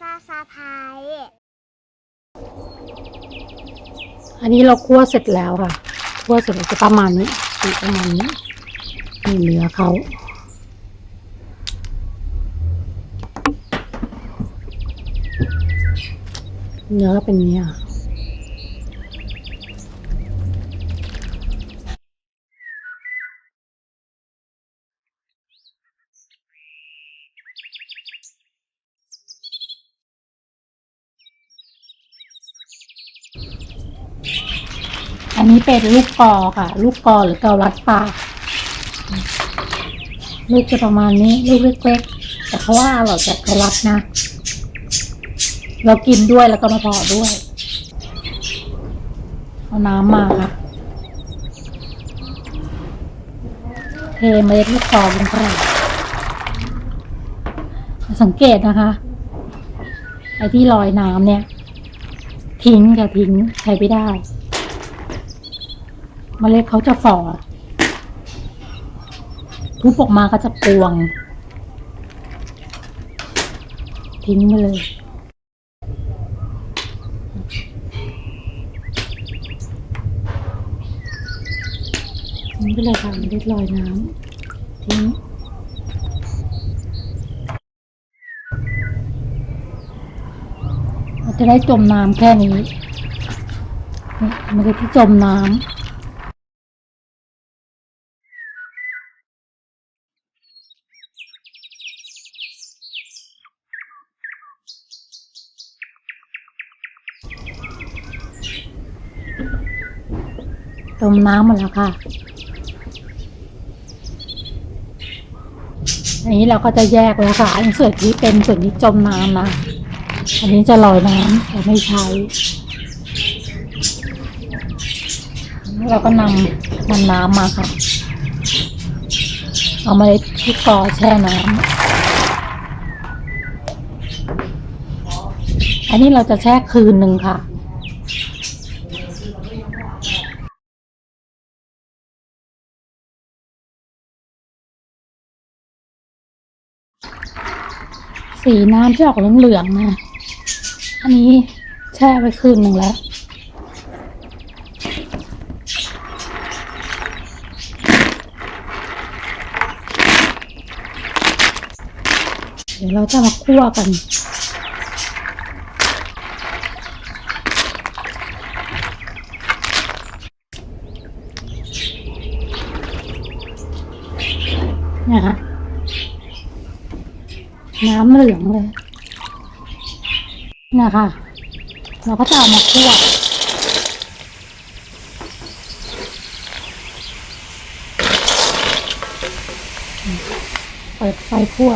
ซาซาพายอันนี้เราคั่วเสร็จแล้วค่ะคั่วเสร็จแล้วจะประมาณนี้ประมาณนี้นี่เนื้อเขาเนื้อเป็นเนี้ย อันนี้เป็นลูกกอค่ะ ลูกกอหรือเกาลัดปลาลูกจะประมาณนี้ ลูกเล็กๆแต่เขาว่าอร่อยจากเกาลัดนะ เรากินด้วยแล้วก็มาพอด้วย เอาน้ำมาค่ะเทเมล็ดลูกกอลงไปสังเกตนะคะไอ้ที่ลอยน้ำเนี่ย ทิ้งค่ะทิ้งใช้ไม่ได้ เมล็ดเขาจะฝ่อทุบออกมาก็จะปวง ทิ้งไปเลย ทิ้งไปเลยค่ะเมล็ดลอยน้ำทิ้งจะได้จมน้ำแค่นี้นี่เมล็ดที่จมน้ำ ต้มน้ำหมดแล้วค่ะอันนี้เราก็จะแยกแล้วค่ะ อันส่วนที่เป็นส่วนที่จมน้ำนะ อันนี้จะลอยน้ำแต่ไม่ใช้ เราก็นำนำน้ำมาค่ะ เอามาเลยที่กอแช่น้ำอันนี้เราจะแช่คืนหนึ่งค่ะ สีน้ำที่ออกเหลืองๆนะ อันนี้แช่ไว้คืนหนึ่งแล้ว เดี๋ยวเราจะมาคั่วกันเนี่ยค่ะ น้ำเหลืองเลยนะคะ เราก็จะเอามาคั่วเปิดไฟคั่ว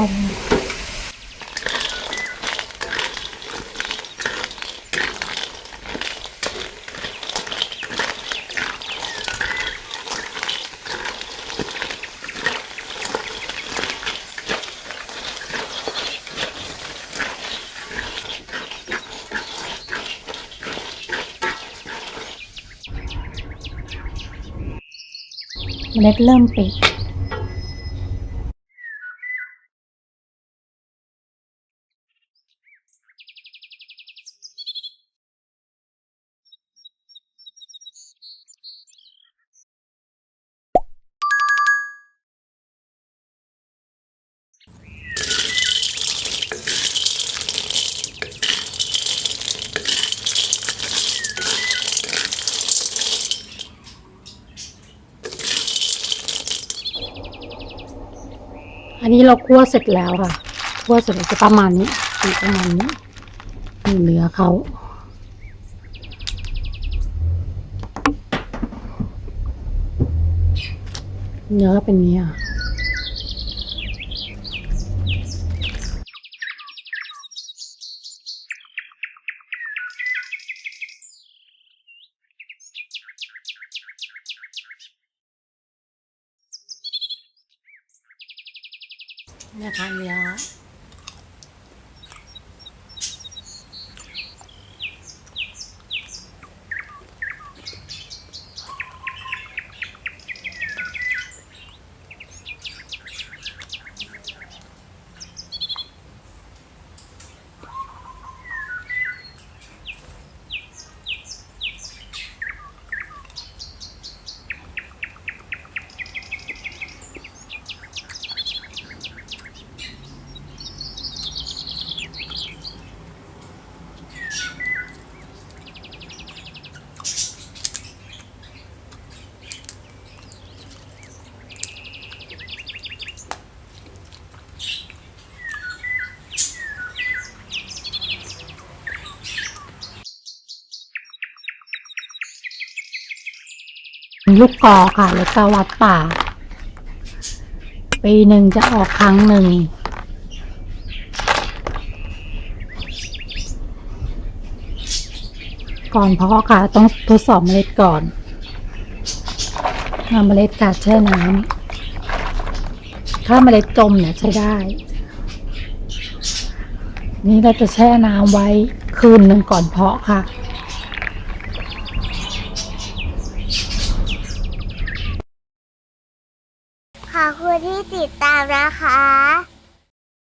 เลยเมล็ดเริ่มปิด อันนี้เราคั่วเสร็จแล้วค่ะคั่วเสร็จแล้วจะประมาณนี้ประมาณนี้นี่เนื้อเขาเนื้อเป็นนี้อะ นะคะเนื้อ ลูกกอค่ะ แล้วก็วัดป่า ปีหนึ่งจะออกครั้งหนึ่ง ก่อนเพาะค่ะ ต้องทดสอบเมล็ดก่อนเอาเมล็ดกาดแช่น้ำถ้าเมล็ดจมเนี่ยใช้ได้ นี่เราจะแช่น้ำไว้คืนหนึ่งก่อนเพาะค่ะ ขอบคุณที่ติดตามนะคะ